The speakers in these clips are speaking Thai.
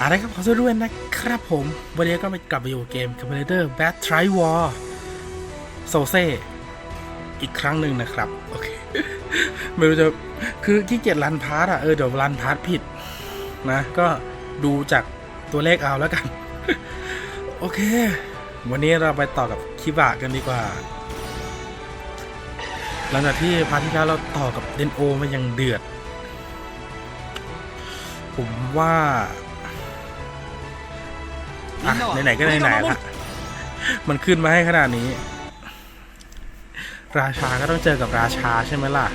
อะไรครับขอสวัสดีด้วยนะครับผม วันนี้ก็ไปกลับไปอยู่เกม Competitor Bad Try War โซเซอีกครั้งหนึ่งนะครับ โอเค ไม่รู้จะ คือขี้เกียจรันพาร์ทอะ เออ เดี๋ยวรันพาร์ทผิดนะ ก็ดูจากตัวเลขเอาแล้วกัน โอเค วันนี้เราไปต่อกับคิบะกันดีกว่า หลังจากที่พาร์ทที่แล้วเราต่อกับเดนโอมาอย่างเดือด ผมว่า อะไหนๆก็ไหนๆละมันขึ้นมาให้ขนาดนี้ ราชาก็ต้องเจอกับราชาใช่ไหมล่ะ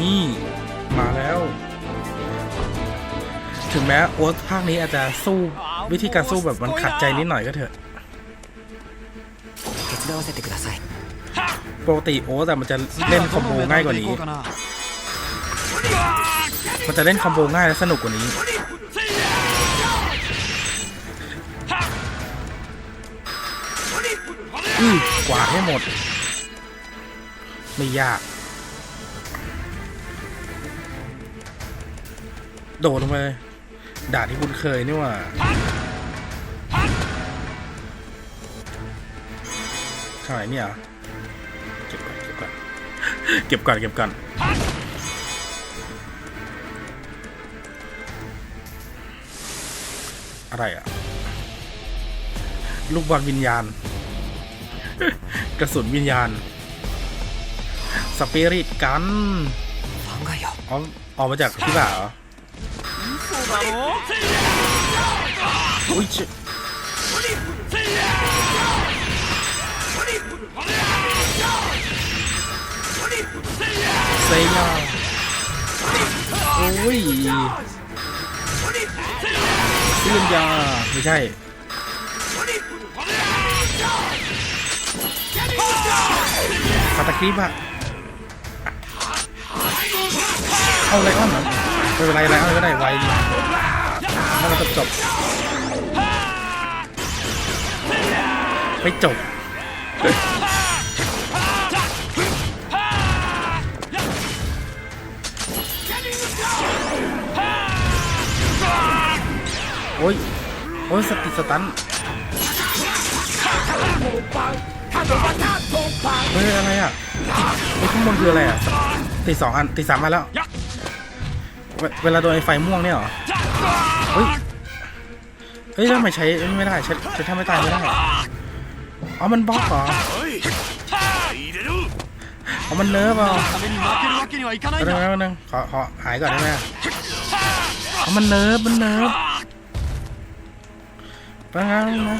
นี่มาแล้ว ถึงแม้โอ๊ตภาคนี้อาจจะสู้วิธีการสู้แบบมันขัดใจนิดหน่อยก็เถอะปกติโอ๊ตแต่มันจะเล่นคอมโบง่ายกว่านี้ มันจะเล่นคอมโบง่ายและสนุกกว่านี้ อือกวาดให้หมด ไม่ยาก โดดลงไปด่าที่คุณเคยนี่ว่าท่าไหร่เนี่ยเก็บก่อนเก็บก่อนเก็บก่อนเก็บก่อนอะไรอะลูกบอลวิญญาณ กระสุนวิญญาณ สปิริตกันออกมาจากที่บ่าเหรออุ้ยเซียโอ้ยเซียนยาไม่ใช่ คาตาคิปอะเอาไลออนเหรอไม่เป็นไรไลออนก็ได้ไวดีถ้ามันจบจบไม่จบโอ้ย โอ้ยสติสตัน เฮ้ยอะไรอะไอ้ข้างบนคืออะไรอะตีสองอันตีสามอันแล้ว เวลาโดนไอ้ไฟม่วงเนี่ยเหรอ เฮ้ย เฮ้ยทำไมใช้ไม่ได้ใช้ใช้ทำไม่ตายไม่ได้อ๋อมันบล็อกเหรอเอมันเนิร์ฟเอาเดี๋ยวนึ่งขอขอหายก่อนได้ไหมเอมันเนิร์ฟมันเนิร์ฟไปงั้นนะ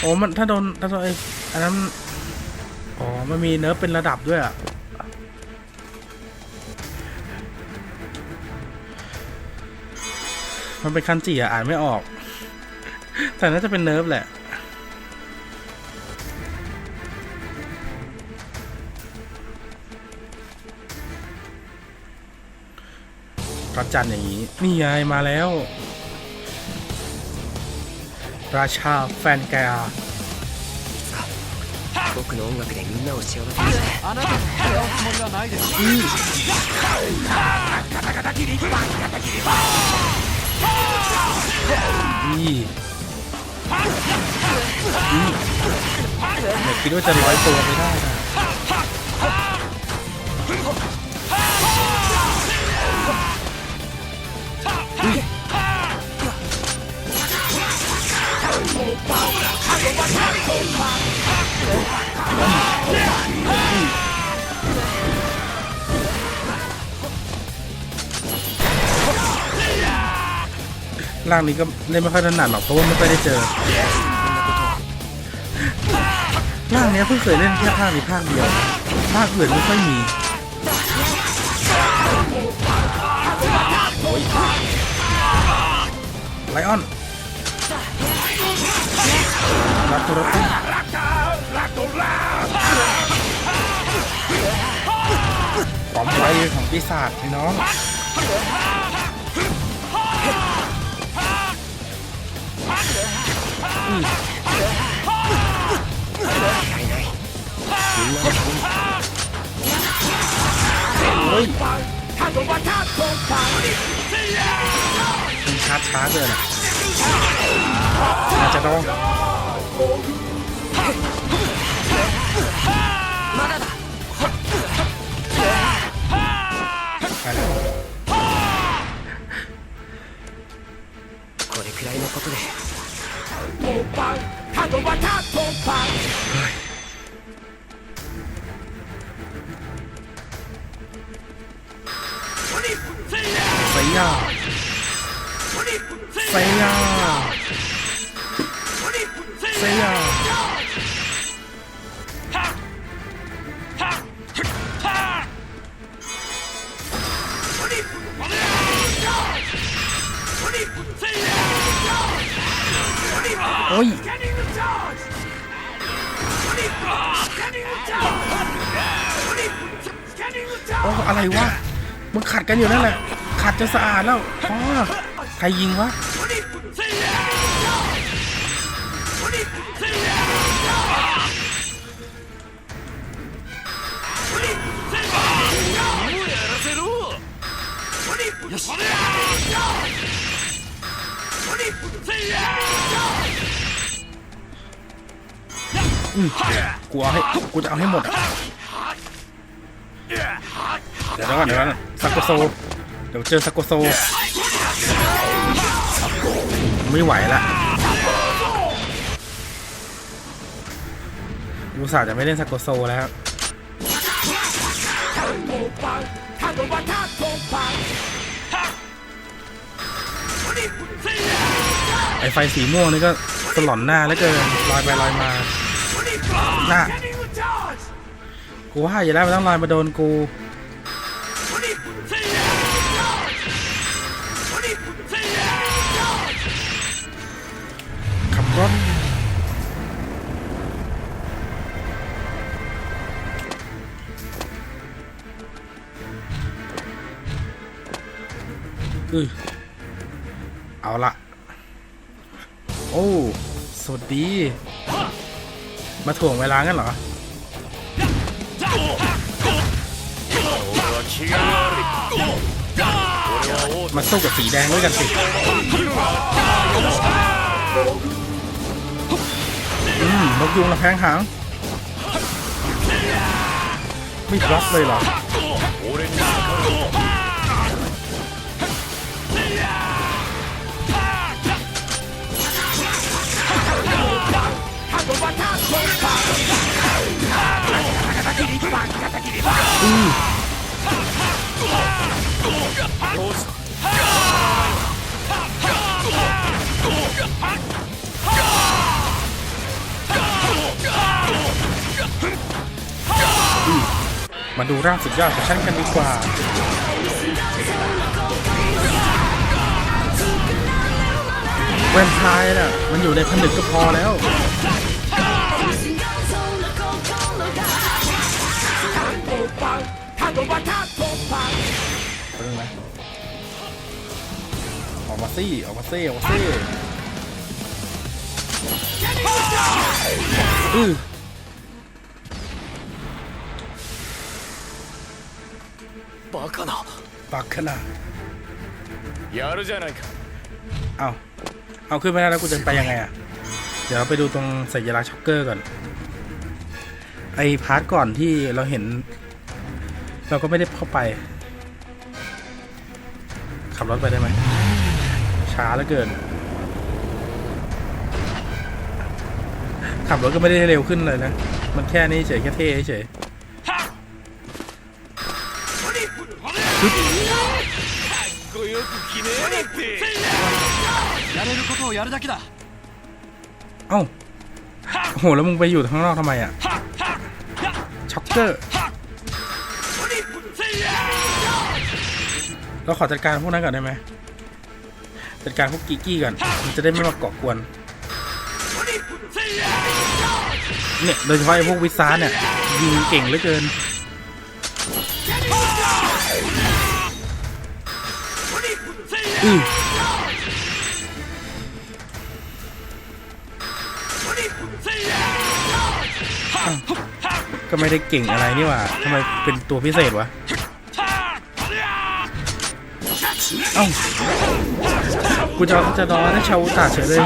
โอ้มันถ้าโดนถ้าโดนไอ้อันนั้นอ๋อมันมีเนิร์ฟเป็นระดับด้วยอะมันเป็นคันจิอะอ่านไม่ออก แต่น่าจะเป็นเนิร์ฟแหละพระจันทร์อย่างนี้ นี่ไงมาแล้ว ราชาแฟนแกา 僕の音楽でみんなを幸せにしてあなたの使うつもりはないですนี่นี่อย่าคิดว่าจะร้อยตัวไม่ได้นะ ร่างนี้ก็เล่นไม่ค่อยถนัดหรอกเพราะว่าไม่ค่อยได้เจอร่างเนี้ยเพิ่งเคยเล่นแค่ภาคนี้ภาคเดียวภาคอื่นไม่ค่อยมีไลออน รักตัวรักรักเธอรักตัวรักความไวของปีศาจพี่น้องเฮ้ยถ้าโดนว่าถ้าโดนขาดช้าช้าเกินอะ ちゃドンまだだ。これくらいのことでポンパンカドバタポンパンาดแล้วอ๋อใครยิงวะよしกูเอาให้กูจะเอาให้หมดอะเดี๋ยวก่อนเดี๋ยวก่อนซากโกโซ เดี๋ยวเจอซากโกโซ ไม่ไหวละกูสาห์จะไม่เล่นซากโกโซแล้วไอไฟสีม่วงนี่ก็สลอนหน้าแล้วเกินลอยไปลอยมา หน้า กูว่าอย่าได้ไม่ต้องลอยมาโดนกู อือเอาละโอ้สวัสดี มาถ่วงเวลางั้นเหรอมาสู้กับสีแดงด้วยกันสิอืมนกยุงระแพงหาง ไม่บล็อกเลยเหรอ มาดูร่างสุดยอดของฉันกันดีกว่าแวนพายน่ะ มันอยู่ในผนึกก็พอแล้ว นะออกมาซี่ออกมาซี่ออกมาซี่อือ バカな ปักขนาด やるじゃないか เอาเอาขึ้นไม่ได้แล้วกูจะไปยังไงอ่ะ เดี๋ยวเราไปดูตรงสัญลักษณ์ช็อกเกอร์ก่อน ไอพาร์ทก่อนที่เราเห็น เราก็ไม่ได้เข้าไป ขับรถไปได้ไหมช้าเหลือเกิน ขับรถก็ไม่ได้เร็วขึ้นเลยนะ มันแค่นี้เฉยแค่เท่เฉยเอ้าโห แล้วมึงไปอยู่ข้างนอกทำไมอะช็อกเกอร์ เราขอจัดการพวกนั้นก่อนได้ไหมจัดการพวกกิกกี้ก่อนมันจะได้ไม่มาก่อกวน เนี่ยโดยเฉพาะไอ้พวกวิซาร์เนี่ยยิงเก่งเหลือเกิน อือก็ไม่ได้เก่งอะไรนี่หว่าทำไมเป็นตัวพิเศษวะ เอ้ากูจะจะรอให้ชาวตาเฉยเลย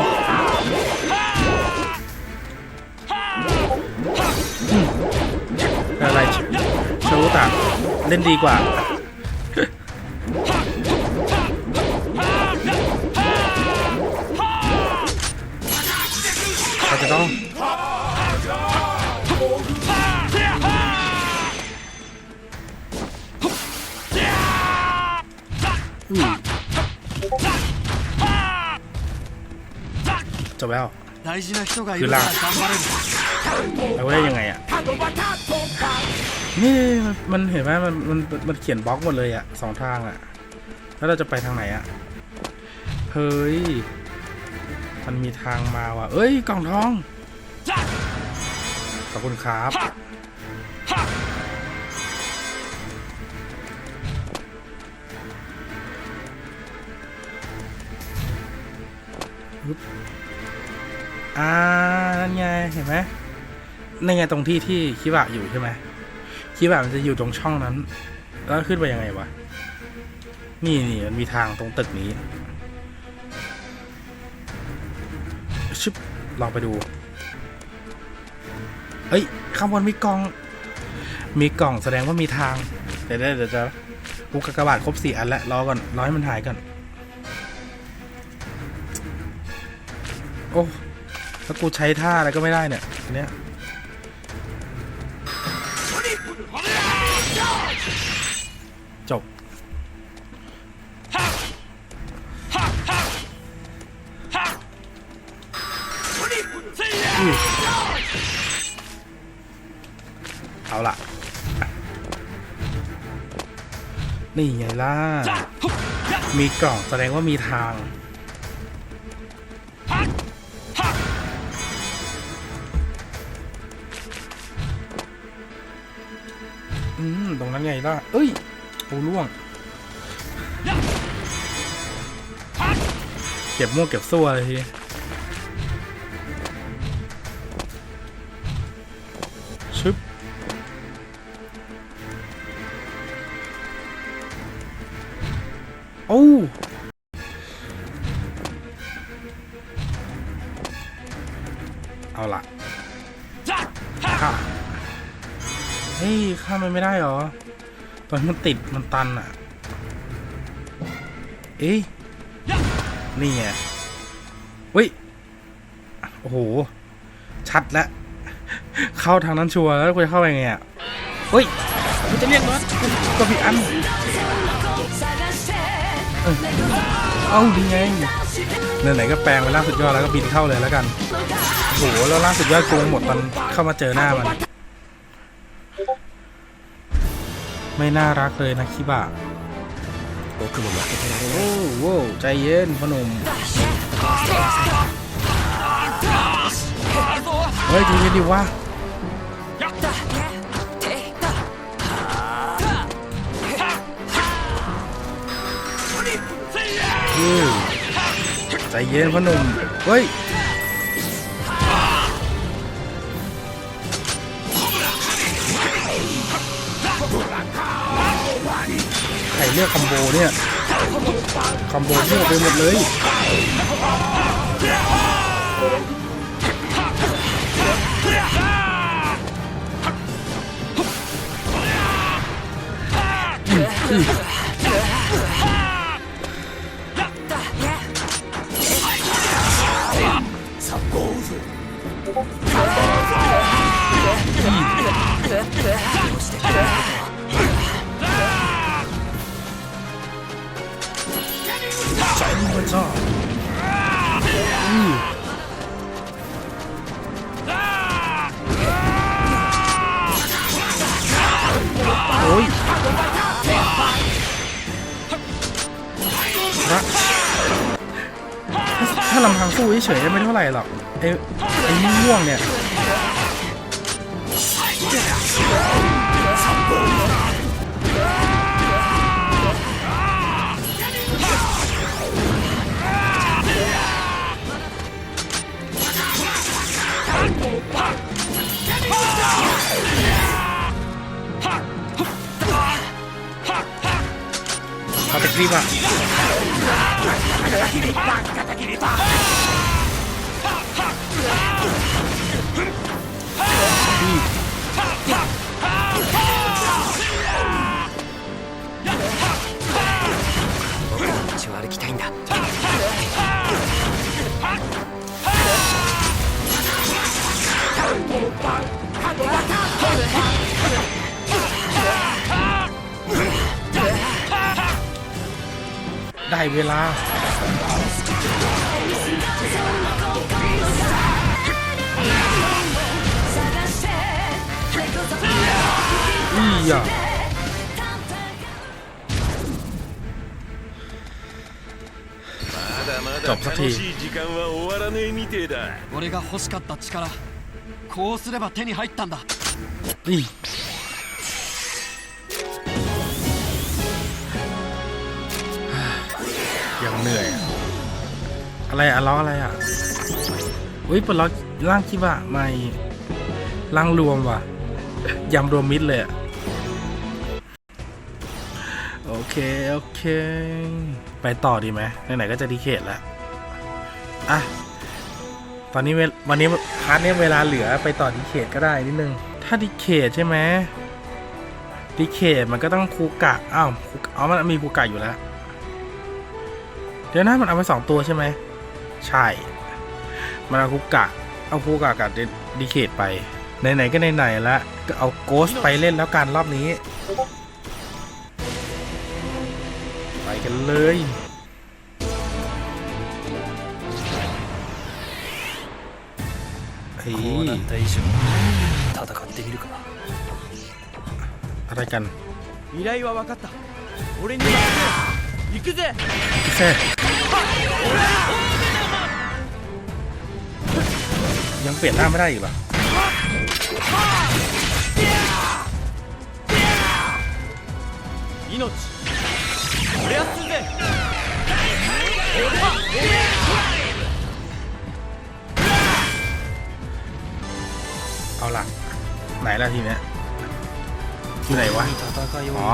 อะไรชาวตาเล่นดีกว่า แล้ว 大事な人がいるから頑張れる เอาไว้ได้ยังไงอ่ะ นี่มันมันเห็นไหมมันมันมันเขียนบล็อกหมดเลยอ่ะสองทางอ่ะ แล้วเราจะไปทางไหนอ่ะ เฮ้ย มันมีทางมาว่ะ เอ้ย กล่องทอง ขอบคุณครับ ปึ๊บ อ่านั่นไงเห็นไหมนั่นไงตรงที่ที่คิบะอยู่ใช่ไหมคิบะมันจะอยู่ตรงช่องนั้น แล้วขึ้นไปยังไงวะ นี่นี่มันมีทางตรงตึกนี้ชึบลองไปดู เฮ้ยข้างบนมีกล่อง มีกล่องแสดงว่ามีทาง เดี๋ยวเดี๋ยวเดี๋ยวจะกูกากบาทครบสี่อันแล้วรอก่อนรอให้มันหายก่อน โอ้ แล้วกูใช้ท่าอะไรก็ไม่ได้เนี่ยอันเนี้ยจบเอาล่ะ นี่ไงล่ะ มีกล่องแสดงว่ามีทาง ตรงนั้นไงล่ะ เอ้ยโอ้ล่วง เก็บม่วงเก็บซัวเลยทีชึบโอ้เอาละ เฮ้ยข้ามมันไม่ได้หรอ ตอนมันติดมันตันอะ เอ้ยนี่ไงเฮ้ย โอ้โห ชัดแล้ว เข้าทางนั้นชัวร์แล้วกูจะเข้าไปไงอะเฮ้ยกูจะเรียกรถกูก็ผิดอันเอ้าดีไงไหนๆก็แปลงไปล่างสุดยอดแล้วก็บินเข้าเลยแล้วกันโอ้โหแล้วล่างสุดยอดกูหมดตอนเข้ามาเจอหน้ามัน ไม่น่ารักเลยนะคิบะโอ้โหใจเย็นพนมเฮ้ยดูดิว่าใจเย็นพนมเฮ้ย เลือกคอมโบเนี่ยคอมโบมั่วไปหมดเลยใจมั นชอบอือโอ้ยนะถ้าถ้าลำพังสู้เฉยๆไม่เท่าไหร่หรอกไอ้ไอ้ม่วงเนี่ย เอา ได้เวลา อีอ่ะ まだまちょっとだ楽しい時間は終わらねえみてえだ俺が欲しかった力こうすれば手に入ったんだ อะไรอะล้ออะไรอะอุ้ยปลดล็อกร่างคิดว่าไม่ร่างรวมว่ะยำรวมมิดเลยอะโอเค โอเค ไปต่อดีไหมไหนๆก็จะดีเคทแล้วอะตอนนี้วันนี้พาร์ทเนี้ยเวลาเหลือไปต่อดีเคทก็ได้นิดนึง ถ้าดีเคทใช่ไหมดีเคทมันก็ต้องคูกะอ้าวอ๋อมันมีคูกะอยู่แล้ว เดี๋ยวนะมันเอาไปสองตัวใช่ไหม ใช่ มันเอาคูกะ เอาคูกะกับดีเคทไป ไหนๆก็ไหนๆแล้วก็เอาโกสไปเล่นแล้วกันรอบนี้ ไปกันเลย เฮ้ こうないった以上戦ってみるか อะไรกัน 依頼は分かった俺に任せろ行くぜ แค่ ยังเปลี่ยนร่าไม่ได้อีกเหรอเอาล่ะ ไหนล่ะทีเนี้ยอยู่ไหนวะ อ๋อ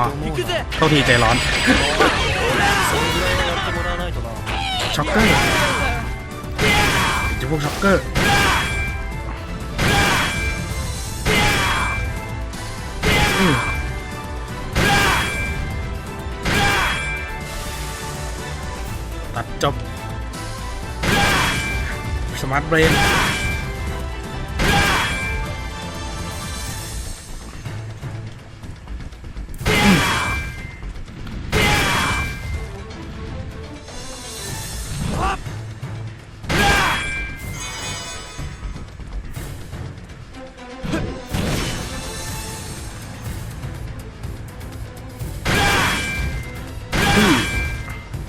เข้าทีใจร้อน ช็อกเกอร์จะพวกช็อกเกอร์ ตัดจบสมาร์ทเบรน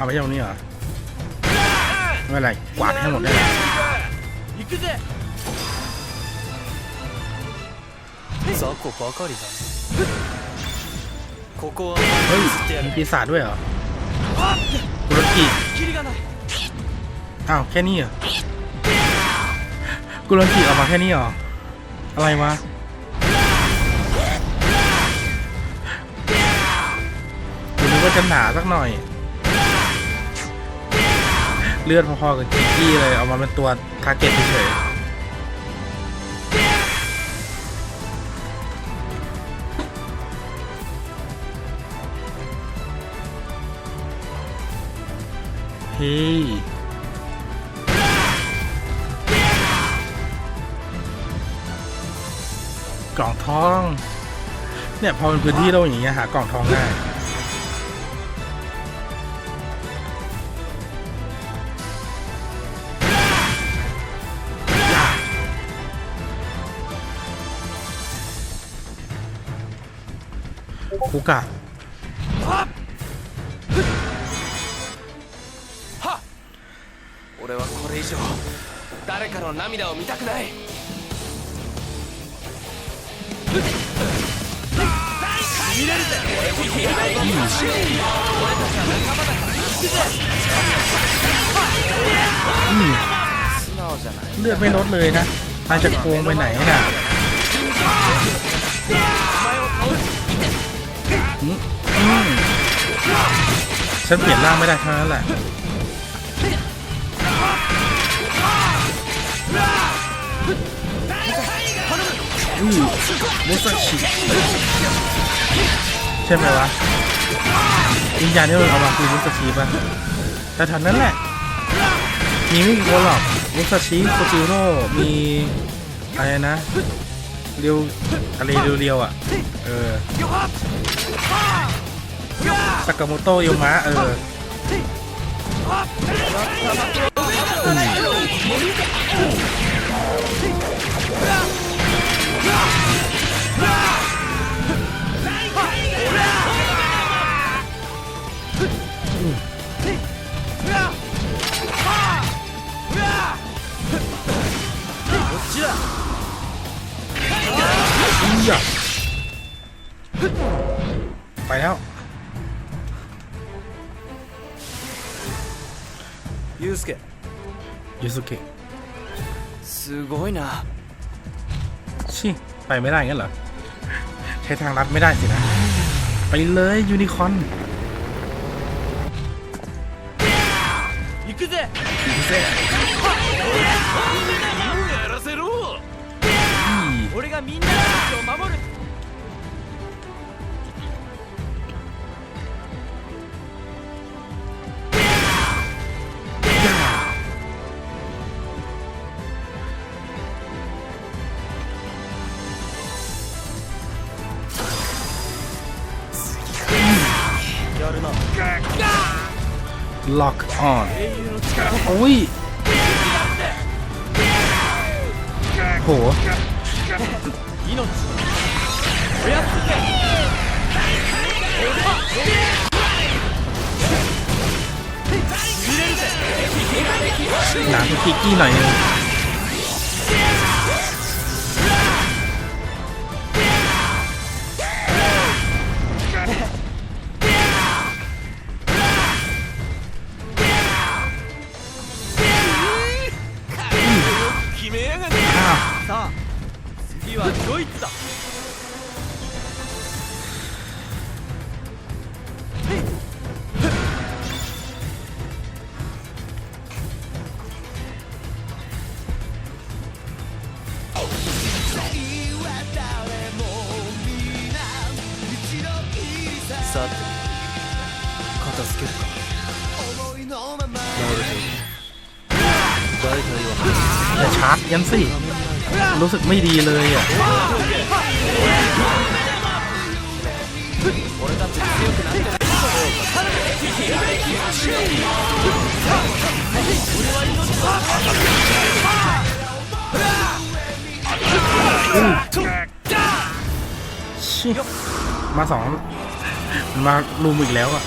าไปเจ้านี้เหรอไม่เป็นไรกวาดให้หมดได้เลยเฮ้ยมีปีศาจด้วยเหรอธุรกิจอ้าวแค่นี้เหรอกุลกิออกมาแค่นี้เหรอ อะไรวะคุณนึกว่าจะหนาสักหน่อย เลือดพอๆกับกิกกี้เลย เอามาเป็นตัวทาร์เก็ตเฉยเฮ้ยกล่องทอง เนี่ยพอเป็นพื้นที่โล่งอย่างเงี้ยหากล่องทองง่า คุกะ 俺はこれ以上誰かの涙を見たくない見れるぜ素直じゃない เลือดไม่ลดเลยนะตายจะโกงไปไหนน่ะอืมอืม ฉันเปลี่ยนร่างไม่ได้เท่านั้นแหละอือมุสชิใช่ไหมวะวิญญาณที่เราเอามาคือมุสชิป่ะแต่ทันนั้นแหละ มีไม่กี่คนหรอกมุสชิโคจิโร่มีอะไรนะ เรียวทะไรเรียวๆอะ เออสากาโมโตโยมะเอออ ไปไม่ได้งั้นเหรอ ใช้ทางลัดไม่ได้สินะ ไปเลยยูนิคอน 行くぜやらせろ俺がみんなの命を守る ล็อกออนโอ้ยโหหนาเป็พิกกี้หน่อยนึาร์ยันสิรู้สึกไม่ดีเลยอะชิมาสองมาลูมอีกแล้วอะ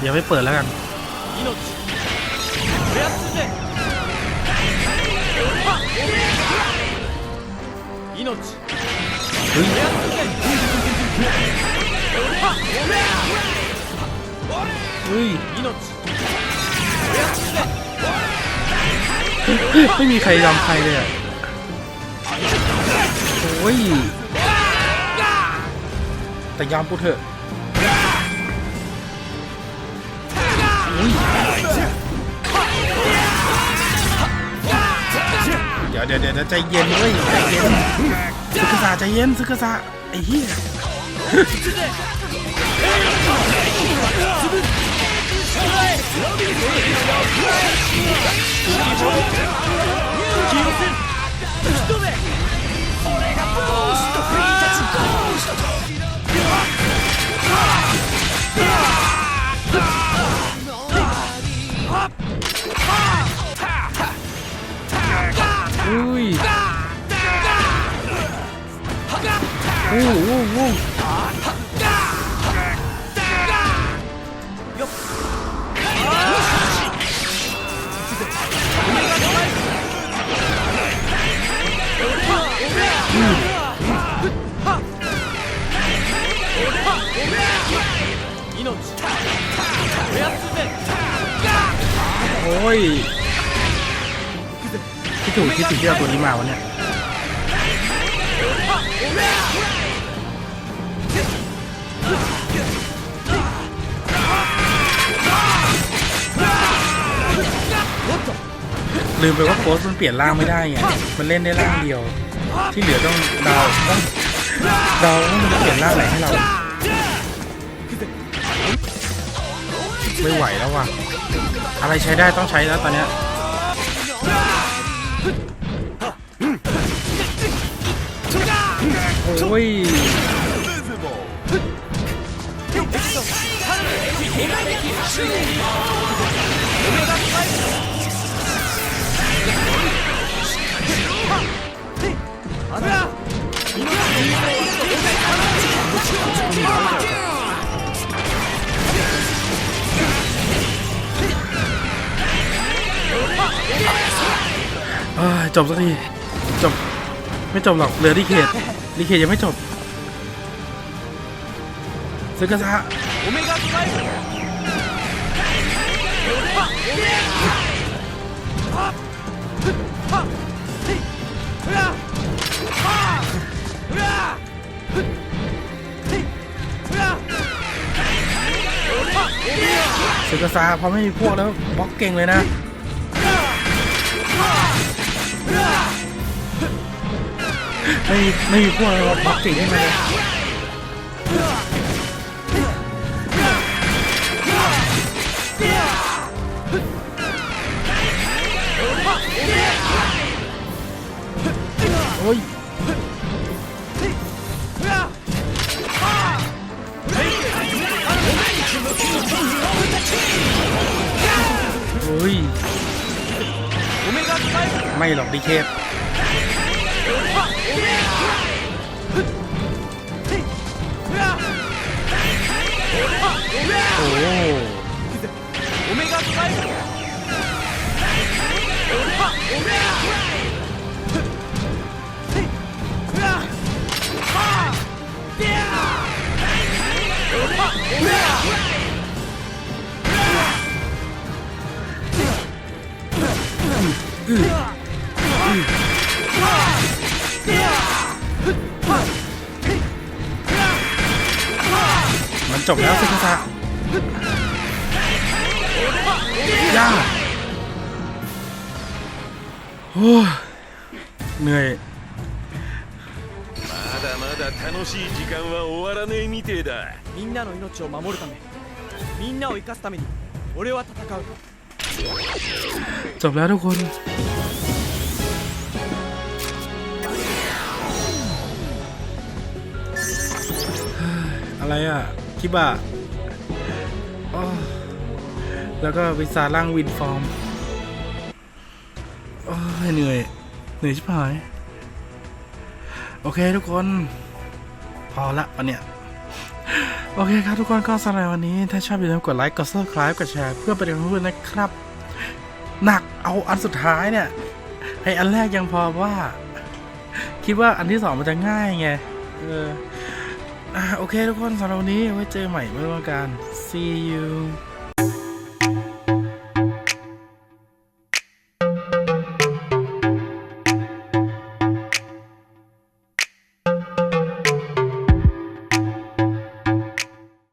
เดี๋ยวไปเปิดแล้วกัน เฮ้ยไม่มีใครยอมใครเลยอะโอ้ยแต่ยอมกูเถอะ ดี๋ยวเดี๋ยวเดี๋ยวใจเย็นเว้ยใจเย็นซึกษาใจเย็นซึกษาไอ้เหี้ย ไปว่าโค้ชมันเปลี่ยนร่างไม่ได้ไงมันเล่นได้ร่างเดียว ที่เหลือต้องดาวต้องดาวต้องมันเปลี่ยนร่างไหนให้เรา ไม่ไหวแล้วว่ะ อะไรใช้ได้ต้องใช้แล้วตอนเนี้ยโอ้ย จบสักที จบ ไม่จบหรอกเหลือดีเคทดีเคทยังไม่จบซึกะซะ ซาพอไม่มีพวกแล้วบล็อกเก่งเลยนะไม่มีไม่มีพวกแล้วบล็อกเก่งขึ้นม ไม่หรอกดีเคท จบแล้วซึกะซะย่าโอ้ยเหนื่อย まだまだ楽しい時間は終わらねえみてえだみんなの命を守るためみんなを生かすために俺は戦う จบแล้วทุกคน อะไรอ่ะ คิบะแล้วก็วิซาร่างวินฟอร์มโอ้ยเหนื่อย เหนื่อยชิบหาย โอเคทุกคน พอละวันเนี้ยโอเคครับทุกคนก็สำหรับวันนี้ ถ้าชอบอย่าลืมกดไลค์ กด subscribe กดแชร์ เพื่อเป็นกำลังใจนะครับ หนักเอาอันสุดท้ายเนี่ยไออันแรกยังพอว่า คิดว่าอันที่สองมันจะง่ายไง เออ อะโอเคทุกคนสำหรับวันนี้ไว้เจอใหม่เมื่อวันการ see you